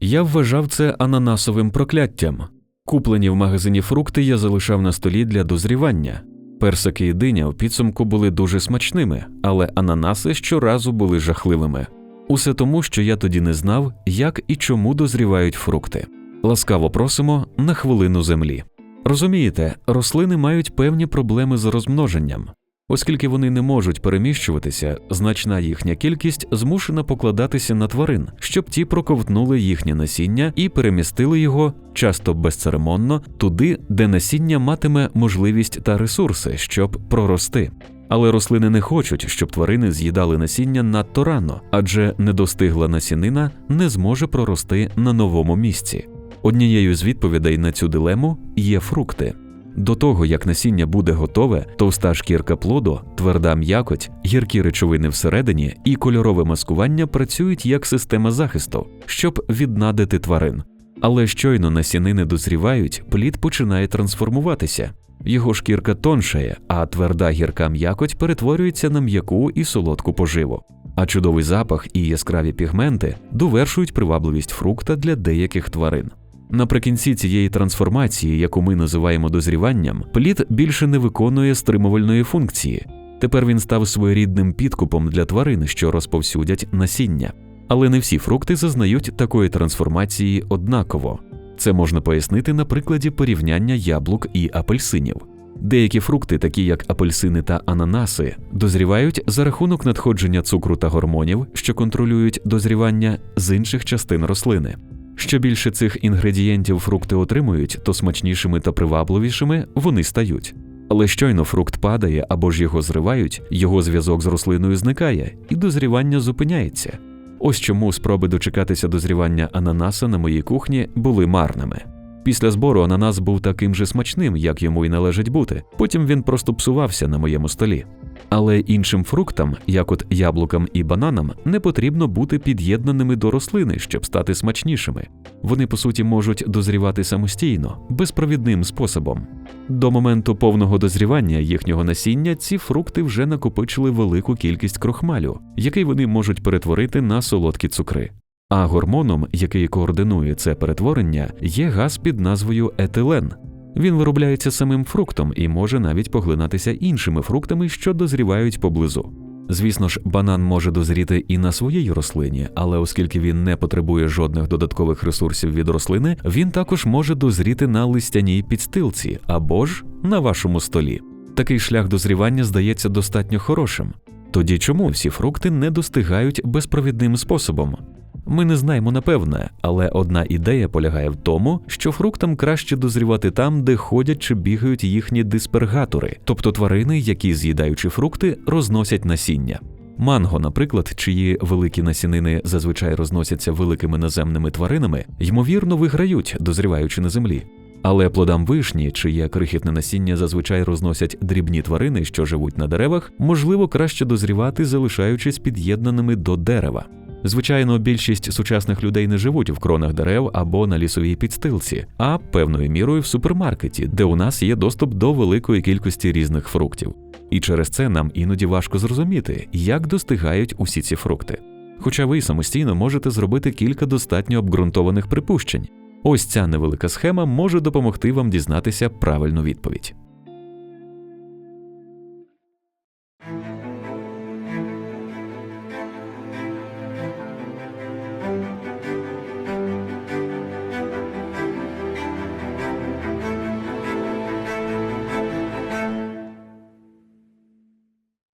Я вважав це ананасовим прокляттям. Куплені в магазині фрукти я залишав на столі для дозрівання. Персики і диня в підсумку були дуже смачними, але ананаси щоразу були жахливими. Усе тому, що я тоді не знав, як і чому дозрівають фрукти. Ласкаво просимо на хвилину землі. Розумієте, рослини мають певні проблеми з розмноженням. Оскільки вони не можуть переміщуватися, значна їхня кількість змушена покладатися на тварин, щоб ті проковтнули їхнє насіння і перемістили його, часто безцеремонно, туди, де насіння матиме можливість та ресурси, щоб прорости. Але рослини не хочуть, щоб тварини з'їдали насіння надто рано, адже недостигла насінина не зможе прорости на новому місці. Однією з відповідей на цю дилему є фрукти. До того, як насіння буде готове, товста шкірка плоду, тверда м'якоть, гіркі речовини всередині і кольорове маскування працюють як система захисту, щоб віднадити тварин. Але щойно насінини дозрівають, плід починає трансформуватися. Його шкірка тоншає, а тверда гірка м'якоть перетворюється на м'яку і солодку поживу. А чудовий запах і яскраві пігменти довершують привабливість фрукта для деяких тварин. Наприкінці цієї трансформації, яку ми називаємо дозріванням, плід більше не виконує стримувальної функції. Тепер він став своєрідним підкупом для тварин, що розповсюдять насіння. Але не всі фрукти зазнають такої трансформації однаково. Це можна пояснити на прикладі порівняння яблук і апельсинів. Деякі фрукти, такі як апельсини та ананаси, дозрівають за рахунок надходження цукру та гормонів, що контролюють дозрівання з інших частин рослини. Що більше цих інгредієнтів фрукти отримують, то смачнішими та привабливішими вони стають. Але щойно фрукт падає або ж його зривають, його зв'язок з рослиною зникає, і дозрівання зупиняється. Ось чому спроби дочекатися дозрівання ананаса на моїй кухні були марними. Після збору ананас був таким же смачним, як йому й належить бути. Потім він просто псувався на моєму столі. Але іншим фруктам, як от яблукам і бананам, не потрібно бути під'єднаними до рослини, щоб стати смачнішими. Вони, по суті, можуть дозрівати самостійно, безпровідним способом. До моменту повного дозрівання їхнього насіння ці фрукти вже накопичили велику кількість крохмалю, який вони можуть перетворити на солодкі цукри. А гормоном, який координує це перетворення, є газ під назвою етилен. Він виробляється самим фруктом і може навіть поглинатися іншими фруктами, що дозрівають поблизу. Звісно ж, банан може дозріти і на своїй рослині, але оскільки він не потребує жодних додаткових ресурсів від рослини, він також може дозріти на листяній підстилці або ж на вашому столі. Такий шлях дозрівання здається достатньо хорошим. Тоді чому всі фрукти не достигають безпровідним способом? Ми не знаємо напевне, але одна ідея полягає в тому, що фруктам краще дозрівати там, де ходять чи бігають їхні диспергатори, тобто тварини, які, з'їдаючи фрукти, розносять насіння. Манго, наприклад, чиї великі насінини зазвичай розносяться великими наземними тваринами, ймовірно виграють, дозріваючи на землі. Але плодам вишні, чиє крихітне насіння зазвичай розносять дрібні тварини, що живуть на деревах, можливо краще дозрівати, залишаючись під'єднаними до дерева. Звичайно, більшість сучасних людей не живуть в кронах дерев або на лісовій підстилці, а певною мірою в супермаркеті, де у нас є доступ до великої кількості різних фруктів. І через це нам іноді важко зрозуміти, як достигають усі ці фрукти. Хоча ви самостійно можете зробити кілька достатньо обґрунтованих припущень. Ось ця невелика схема може допомогти вам дізнатися правильну відповідь.